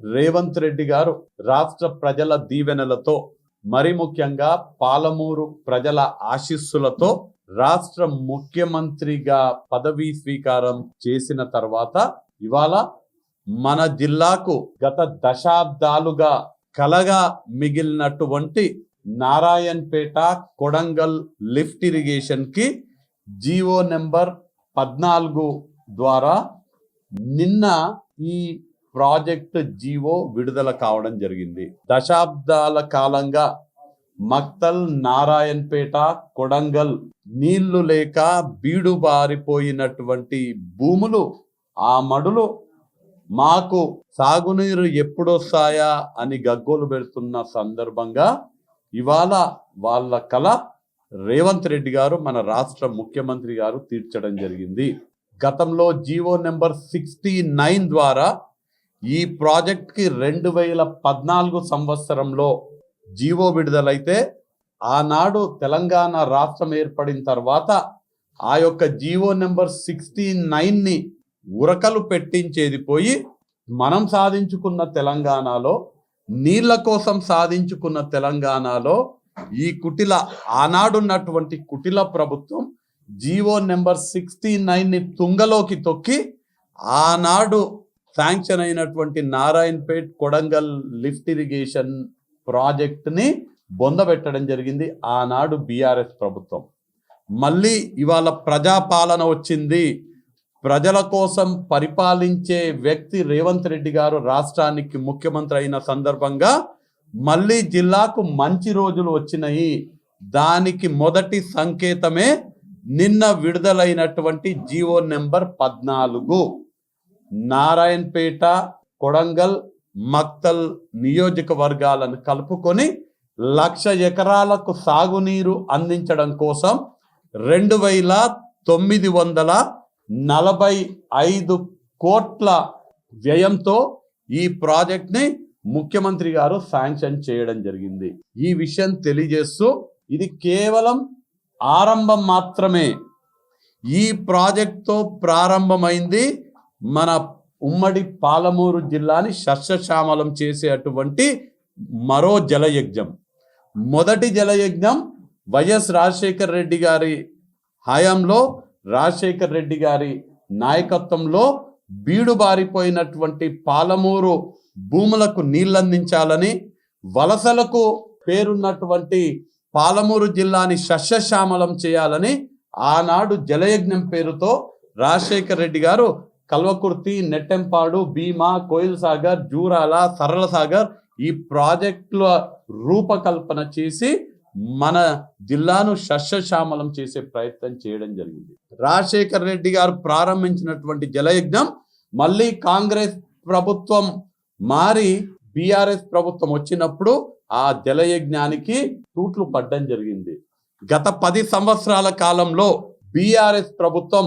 రేవంత్ రెడ్డి గారు రాష్ట్ర ప్రజల దీవెనలతో మరి ముఖ్యంగా పాలమూరు ప్రజల ఆశీస్సులతో రాష్ట్ర ముఖ్యమంత్రిగా పదవీ స్వీకారం చేసిన తర్వాత ఇవాళ మన జిల్లాకు గత దశాబ్దాలుగా కలగా మిగిలినటువంటి నారాయణపేట కొడంగల్ లిఫ్ట్ ఇరిగేషన్కి నెంబర్ పద్నాలుగు ద్వారా నిన్న ఈ ప్రాజెక్ట్ జీవో విడుదల కావడం జరిగింది. దశాబ్దాల కాలంగా మక్తల్ నారాయణపేట కొడంగల్ నీళ్ళు లేక బీడుబారిపోయినటువంటి భూములు ఆ మడులు మాకు సాగునీరు ఎప్పుడొస్తాయా అని గగ్గోలు పెడుతున్న సందర్భంగా ఇవాళ వాళ్ళ కళ రేవంత్ రెడ్డి గారు మన రాష్ట్ర ముఖ్యమంత్రి గారు తీర్చడం జరిగింది. గతంలో జీవో నెంబర్ సిక్స్టీ నైన్ ద్వారా ఈ ప్రాజెక్ట్కి రెండు వేల పద్నాలుగు సంవత్సరంలో జీవో విడుదలైతే ఆనాడు తెలంగాణ రాష్ట్రం ఏర్పడిన తర్వాత ఆ యొక్క జీవో నెంబర్ సిక్స్టీ నైన్ని ఉరకలు పెట్టించేది పోయి మనం సాధించుకున్న తెలంగాణలో నీళ్ళ కోసం సాధించుకున్న తెలంగాణలో ఈ కుటిల ఆనాడున్నటువంటి కుటిల ప్రభుత్వం జీవో నెంబర్ సిక్స్టీ నైన్ని తుంగలోకి తొక్కి ఆనాడు శాంక్షన్ అయినటువంటి నారాయణపేట్ కొడంగల్ లిఫ్ట్ ఇరిగేషన్ ప్రాజెక్ట్ని బొందబెట్టడం జరిగింది. ఆనాడు బీఆర్ఎస్ ప్రభుత్వం. మళ్ళీ ఇవాళ ప్రజాపాలన వచ్చింది. ప్రజల కోసం పరిపాలించే వ్యక్తి రేవంత్ రెడ్డి గారు రాష్ట్రానికి ముఖ్యమంత్రి అయిన సందర్భంగా మళ్ళీ జిల్లాకు మంచి రోజులు వచ్చినాయి. దానికి మొదటి సంకేతమే నిన్న విడుదలైనటువంటి జీవో నెంబర్ పద్నాలుగు. నారాయణపేట కొడంగల్ మక్తల్ నియోజకవర్గాలను కలుపుకొని లక్ష ఎకరాలకు సాగునీరు అందించడం కోసం రెండు వేల తొమ్మిది వందల నలభై ఐదు కోట్ల వ్యయంతో ఈ ప్రాజెక్ట్ని ముఖ్యమంత్రి గారు శాంక్షన్ చేయడం జరిగింది. ఈ విషయం తెలియజేస్తూ ఇది కేవలం ఆరంభం మాత్రమే. ఈ ప్రాజెక్ట్తో ప్రారంభమైంది మన ఉమ్మడి పాలమూరు జిల్లాని సస్యశ్యామలం చేసేటువంటి మరో జలయజ్ఞం. మొదటి జలయజ్ఞం వైఎస్ రాజశేఖర్ రెడ్డి గారి హయాంలో రాజశేఖర్ రెడ్డి గారి నాయకత్వంలో బీడు బారిపోయినటువంటి పాలమూరు భూములకు నీళ్ళందించాలని వలసలకు పేరున్నటువంటి పాలమూరు జిల్లాని సస్యశ్యామలం చేయాలని ఆనాడు జలయజ్ఞం పేరుతో రాజశేఖర్ రెడ్డి గారు కల్వకుర్తి నెట్టెంపాడు భీమా కోయిల్ సాగర్ జూరాల సరళ సాగర్ ఈ ప్రాజెక్టుల రూపకల్పన చేసి మన జిల్లాను శస్యశ్యామలం చేసే ప్రయత్నం చేయడం జరిగింది. రాజశేఖర్ రెడ్డి గారు ప్రారంభించినటువంటి జలయజ్ఞం మళ్ళీ కాంగ్రెస్ ప్రభుత్వం మారి బీఆర్ఎస్ ప్రభుత్వం వచ్చినప్పుడు ఆ జలయజ్ఞానికి తూట్లు పడ్డం జరిగింది. గత పది సంవత్సరాల కాలంలో బీఆర్ఎస్ ప్రభుత్వం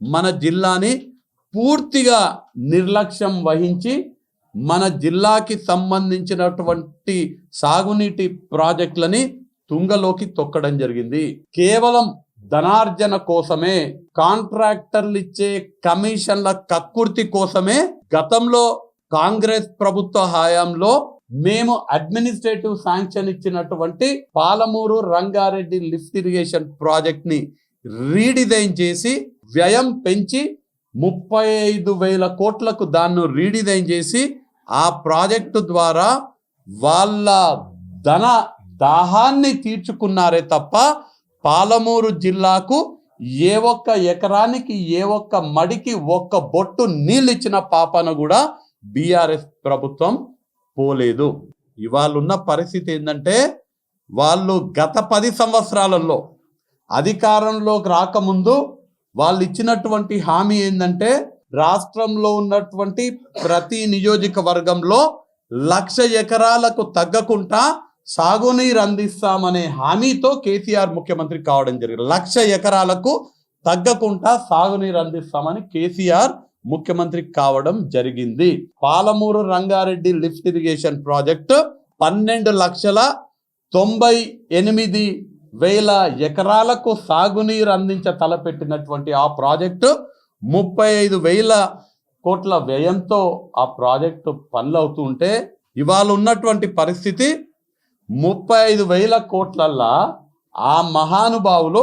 మన జిల్లాని పూర్తిగా నిర్లక్ష్యం వహించి మన జిల్లాకి సంబంధించినటువంటి సాగునీటి ప్రాజెక్టులని తుంగలోకి తొక్కడం జరిగింది. కేవలం ధనార్జన కోసమే కాంట్రాక్టర్లు ఇచ్చే కమిషన్ల కక్కుర్తి కోసమే గతంలో కాంగ్రెస్ ప్రభుత్వ హయాంలో మేము అడ్మినిస్ట్రేటివ్ శాంక్షన్ ఇచ్చినటువంటి పాలమూరు రంగారెడ్డి లిఫ్ట్ ఇరిగేషన్ ప్రాజెక్ట్ని రీడిజైన్ చేసి వ్యయం పెంచి ముప్పై ఐదు వేల కోట్లకు దాన్ని రీడిజైన్ చేసి ఆ ప్రాజెక్టు ద్వారా వాళ్ళ ధన దాహాన్ని తీర్చుకున్నారే తప్ప పాలమూరు జిల్లాకు ఏ ఒక్క ఎకరానికి ఏ ఒక్క మడికి ఒక్క బొట్టు నీళ్ళు ఇచ్చిన పాపన కూడా బీఆర్ఎస్ ప్రభుత్వం పోలేదు. ఇవాళ ఉన్న పరిస్థితి ఏంటంటే వాళ్ళు గత పది సంవత్సరాలలో అధికారంలోకి రాకముందు వాళ్ళు ఇచ్చినటువంటి హామీ ఏంటంటే రాష్ట్రంలో ఉన్నటువంటి ప్రతి నియోజకవర్గంలో లక్ష ఎకరాలకు తగ్గకుండా సాగునీరు అందిస్తామనే హామీతో కేసీఆర్ ముఖ్యమంత్రి కావడం జరిగింది. లక్ష ఎకరాలకు తగ్గకుండా సాగునీరు అందిస్తామని కేసీఆర్ ముఖ్యమంత్రి కావడం జరిగింది. Palamuru Rangareddy lift irrigation project పన్నెండు లక్షల తొంభై ఎనిమిది వేల ఎకరాలకు సాగునీరు అందించ తలపెట్టినటువంటి ఆ ప్రాజెక్టు ముప్పై ఐదు వేల కోట్ల వ్యయంతో ఆ ప్రాజెక్టు పనులు అవుతూ ఉంటే ఇవాళ ఉన్నటువంటి పరిస్థితి ముప్పై ఐదు వేల కోట్లల్లా ఆ మహానుభావులు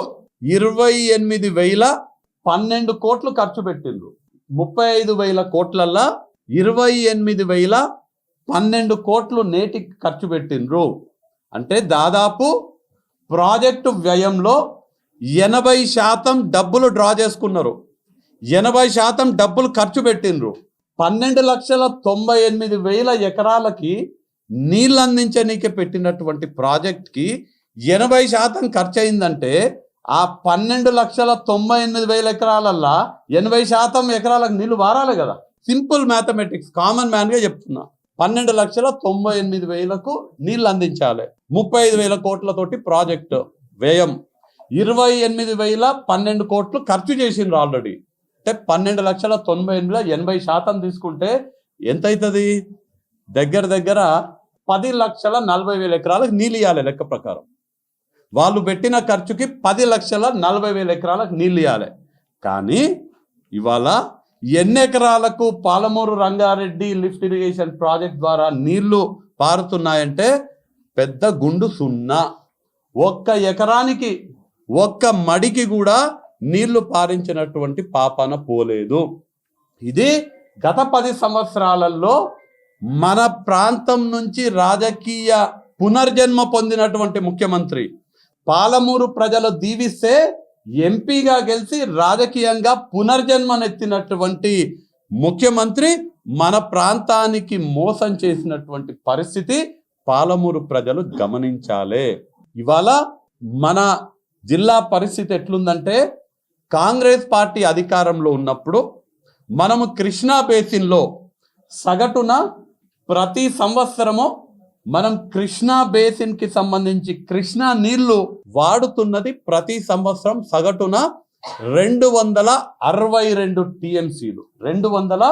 ఇరవై ఎనిమిది వేల పన్నెండు కోట్లు ఖర్చు పెట్టిండ్రు. ముప్పై ఐదు వేల కోట్లల్లా ఇరవై ఎనిమిది వేల పన్నెండు కోట్లు నేటికి ఖర్చు పెట్టిండ్రు. అంటే దాదాపు ప్రాజెక్టు వ్యయంలో ఎనభై శాతం డబ్బులు డ్రా చేసుకున్నారు. ఎనభై శాతం డబ్బులు ఖర్చు పెట్టిండ్రు. పన్నెండు లక్షల తొంభై ఎనిమిది వేల ఎకరాలకి నీళ్ళు అందించనీకే పెట్టినటువంటి ప్రాజెక్ట్కి ఎనభై శాతం ఖర్చు అయిందంటే ఆ పన్నెండు లక్షల తొంభై ఎనిమిది వేల ఎకరాలల్లా ఎనభై శాతం ఎకరాలకు నీళ్ళు వారాలి కదా. సింపుల్ మ్యాథమెటిక్స్ కామన్ మ్యాన్గా చెప్తున్నా. పన్నెండు లక్షల తొంభై ఎనిమిది వేలకు నీళ్ళు అందించాలి. ముప్పై ఐదు వేల కోట్లతోటి ప్రాజెక్టు వ్యయం. ఇరవై ఎనిమిది వేల పన్నెండు కోట్లు ఖర్చు చేసిండ్రు ఆల్రెడీ. అంటే పన్నెండు లక్షల తొంభై ఎనిమిదిలో ఎనభై శాతం తీసుకుంటే ఎంత అవుతుంది దగ్గర దగ్గర పది లక్షల నలభై వేల ఎకరాలకు నీళ్ళు ఇవ్వాలి లెక్క ప్రకారం. వాళ్ళు పెట్టిన ఖర్చుకి పది లక్షల నలభై వేల ఎకరాలకు నీళ్ళు ఇవ్వాలి కానీ ఇవాళ ఎన్ని ఎకరాలకు Palamuru Rangareddy lift irrigation project ద్వారా నీళ్ళు పారుతున్నాయంటే పెద్ద గుండు సున్నా. ఒక్క ఎకరానికి ఒక్క మడికి కూడా నీళ్ళు పారించినటువంటి పాపన పోలేదు. ఇది గత పది సంవత్సరాలలో మన ప్రాంతం నుంచి రాజకీయ పునర్జన్మ పొందినటువంటి ముఖ్యమంత్రి. పాలమూరు ప్రజలు దీవిస్తే ఎంపీగా గెలిచి రాజకీయంగా పునర్జన్మనెత్తినటువంటి ముఖ్యమంత్రి మన ప్రాంతానికి మోసం చేసినటువంటి పరిస్థితి పాలమూరు ప్రజలు గమనించాలి. ఇవాళ మన జిల్లా పరిస్థితి ఎట్లుందంటే కాంగ్రెస్ పార్టీ అధికారంలో ఉన్నప్పుడు మనము కృష్ణా బేసిన్లో సగటున ప్రతి సంవత్సరము మనం కృష్ణా బేసిన్కి సంబంధించి కృష్ణా నీళ్ళు వాడుతున్నది ప్రతి సంవత్సరం సగటున రెండు వందల అరవై రెండు టిఎంసీలు. రెండు వందల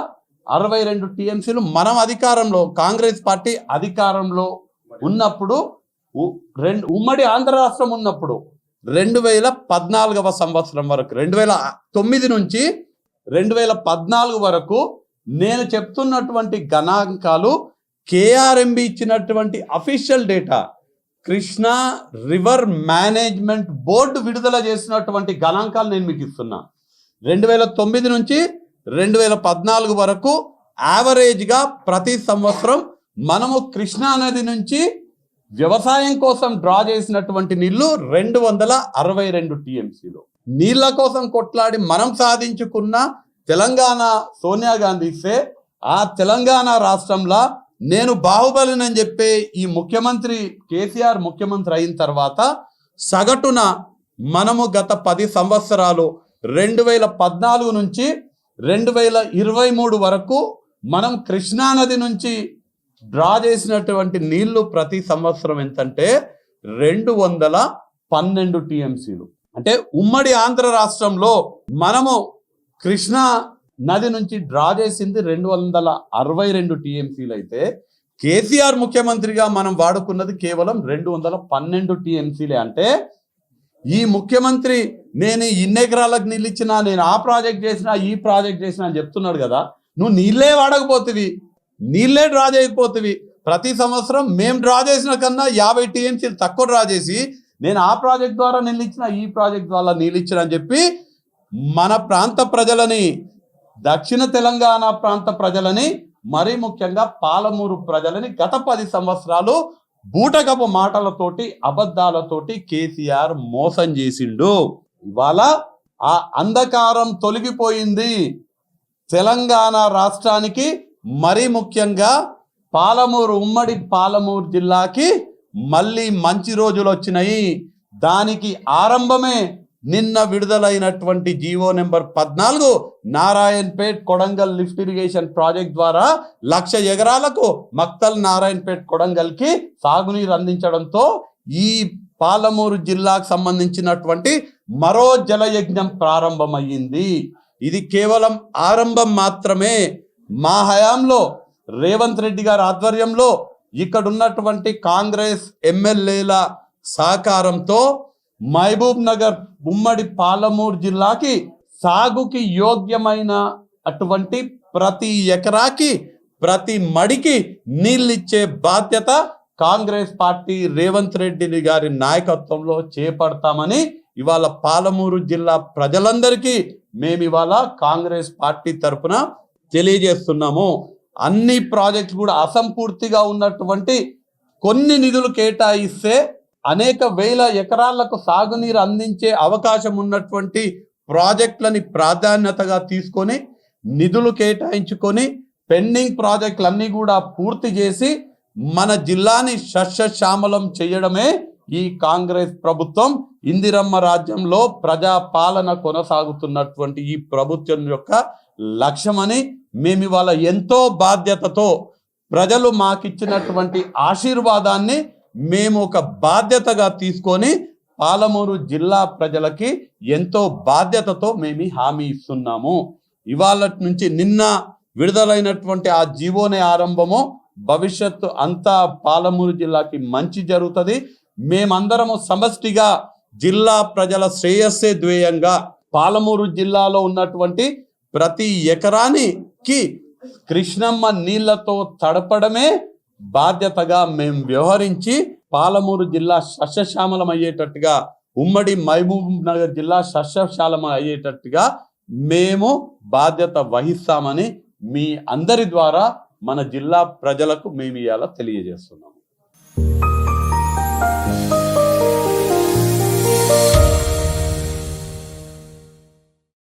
అరవై రెండు టిఎంసీలు మనం అధికారంలో కాంగ్రెస్ పార్టీ అధికారంలో ఉన్నప్పుడు ఉ- రెండు ఉమ్మడి ఆంధ్ర రాష్ట్రం ఉన్నప్పుడు రెండు వేల పద్నాలుగవ సంవత్సరం వరకు రెండు వేల తొమ్మిది నుంచి రెండు వేల పద్నాలుగు వరకు నేను చెప్తున్నటువంటి గణాంకాలు కేఆర్ఎంబి ఇచ్చినటువంటి official data Krishna river management board విడుదల చేసినటువంటి గణాంకాలు నేను మీకు ఇస్తున్నా. రెండు వేల తొమ్మిది నుంచి రెండు వేల పద్నాలుగు వరకు యావరేజ్గా ప్రతి సంవత్సరం మనము కృష్ణా నది నుంచి వ్యవసాయం కోసం డ్రా చేసినటువంటి నీళ్ళు రెండు వందల అరవై రెండు టీఎంసీలు. నీళ్ళ కోసం కొట్లాడి మనం సాధించుకున్న తెలంగాణ సోనియా గాంధీ సే ఆ తెలంగాణ రాష్ట్రంలో నేను బాహుబలినని చెప్పే ఈ ముఖ్యమంత్రి కేసీఆర్ ముఖ్యమంత్రి అయిన తర్వాత సగటున మనము గత పది సంవత్సరాలు రెండు వేల పద్నాలుగు నుంచి రెండు వేల ఇరవై మూడు వరకు మనం కృష్ణానది నుంచి డ్రా చేసినటువంటి నీళ్ళు ప్రతి సంవత్సరం ఎంతంటే రెండు వందల పన్నెండు టీఎంసీలు. అంటే ఉమ్మడి ఆంధ్ర రాష్ట్రంలో మనము కృష్ణా నది నుంచి డ్రా చేసింది రెండు వందల అరవై రెండు టీఎంసీలు అయితే కేసీఆర్ ముఖ్యమంత్రిగా మనం వాడుకున్నది కేవలం రెండు వందల పన్నెండు టీఎంసీలే. అంటే ఈ ముఖ్యమంత్రి నేను ఇన్ని ఎకరాలకు నీళ్ళు ఇచ్చినా నేను ఆ ప్రాజెక్ట్ చేసినా ఈ ప్రాజెక్ట్ చేసినా అని చెప్తున్నాడు కదా. నువ్వు నీళ్ళే వాడకపోతివి. నీళ్ళే డ్రా చేయకపోతివి. ప్రతి సంవత్సరం మేము డ్రా చేసిన కన్నా యాభై టీఎంసీలు తక్కువ డ్రా చేసి నేను ఆ ప్రాజెక్ట్ ద్వారా నీళ్ళు ఇచ్చిన ఈ ప్రాజెక్ట్ ద్వారా నీళ్ళు ఇచ్చిన అని చెప్పి మన ప్రాంత ప్రజలని దక్షిణ తెలంగాణ ప్రాంత ప్రజలని మరీ ముఖ్యంగా పాలమూరు ప్రజలని గత పది సంవత్సరాలు బూటకపు మాటలతోటి అబద్ధాలతోటి కేసీఆర్ మోసం చేసిండు. ఇవాళ ఆ అంధకారం తొలగిపోయింది. తెలంగాణ రాష్ట్రానికి మరీ ముఖ్యంగా పాలమూరు ఉమ్మడి పాలమూరు జిల్లాకి మళ్ళీ మంచి రోజులు వచ్చినాయి. దానికి ఆరంభమే నిన్న విడుదలైనటువంటి జీవో నెంబర్ పద్నాలుగు Narayanpet Kodangal lift irrigation project ద్వారా లక్ష ఎకరాలకు మక్తల్ నారాయణపేట్ కొడంగల్కి సాగునీరు అందించడంతో ఈ పాలమూరు జిల్లాకు సంబంధించినటువంటి మరో జలయజ్ఞం ప్రారంభమయ్యింది. ఇది కేవలం ఆరంభం మాత్రమే. మా హయాంలో రేవంత్ రెడ్డి గారి ఆధ్వర్యంలో ఇక్కడ ఉన్నటువంటి కాంగ్రెస్ ఎమ్మెల్యేల సహకారంతో మహబూబ్ నగర్ ఉమ్మడి పాలమూరు జిల్లాకి సాగుకి యోగ్యమైన అటువంటి ప్రతి ఎకరాకి ప్రతి మడికి నీళ్ళిచ్చే బాధ్యత కాంగ్రెస్ పార్టీ రేవంత్ రెడ్డి గారి నాయకత్వంలో చేపడతామని ఇవాళ పాలమూరు జిల్లా ప్రజలందరికీ మేము ఇవాళ కాంగ్రెస్ పార్టీ తరఫున తెలియజేస్తున్నాము. అన్ని ప్రాజెక్టులు కూడా అసంపూర్తిగా ఉన్నటువంటి కొన్ని నిధులు కేటాయిస్తే అనేక వేల ఎకరాలకు సాగునీరు అందించే అవకాశం ఉన్నటువంటి ప్రాజెక్టులని ప్రాధాన్యతగా తీసుకొని నిధులు కేటాయించుకొని పెండింగ్ ప్రాజెక్టులన్నీ కూడా పూర్తి చేసి మన జిల్లాని సస్యశ్యామలం చేయడమే ఈ కాంగ్రెస్ ప్రభుత్వం ఇందిరమ్మ రాజ్యంలో ప్రజా పాలన కొనసాగుతున్నటువంటి ఈ ప్రభుత్వం యొక్క లక్ష్యమని మేము ఇవాళ ఎంతో బాధ్యతతో ప్రజలు మాకిచ్చినటువంటి ఆశీర్వాదాన్ని మేము ఒక బాధ్యతగా తీసుకొని పాలమూరు జిల్లా ప్రజలకి ఎంతో బాధ్యతతో మేము హామీ ఇస్తున్నాము. ఇవాళ నుంచి నిన్న విడుదలైనటువంటి ఆ జీవోనే ఆరంభము. భవిష్యత్తు అంతా పాలమూరు జిల్లాకి మంచి జరుగుతుంది. మేమందరము సమష్టిగా జిల్లా ప్రజల శ్రేయస్సే ధ్యేయంగా పాలమూరు జిల్లాలో ఉన్నటువంటి ప్రతి ఎకరానికి కృష్ణమ్మ నీళ్ళతో తడపడమే బాధ్యతగా మేము వ్యవహరించి పాలమూరు జిల్లా సస్యశ్యామలం అయ్యేటట్టుగా ఉమ్మడి మహబూబ్ నగర్ జిల్లా సస్యశాలం అయ్యేటట్టుగా మేము బాధ్యత వహిస్తామని మీ అందరి ద్వారా మన జిల్లా ప్రజలకు మేము ఇవాళ తెలియజేస్తున్నాం.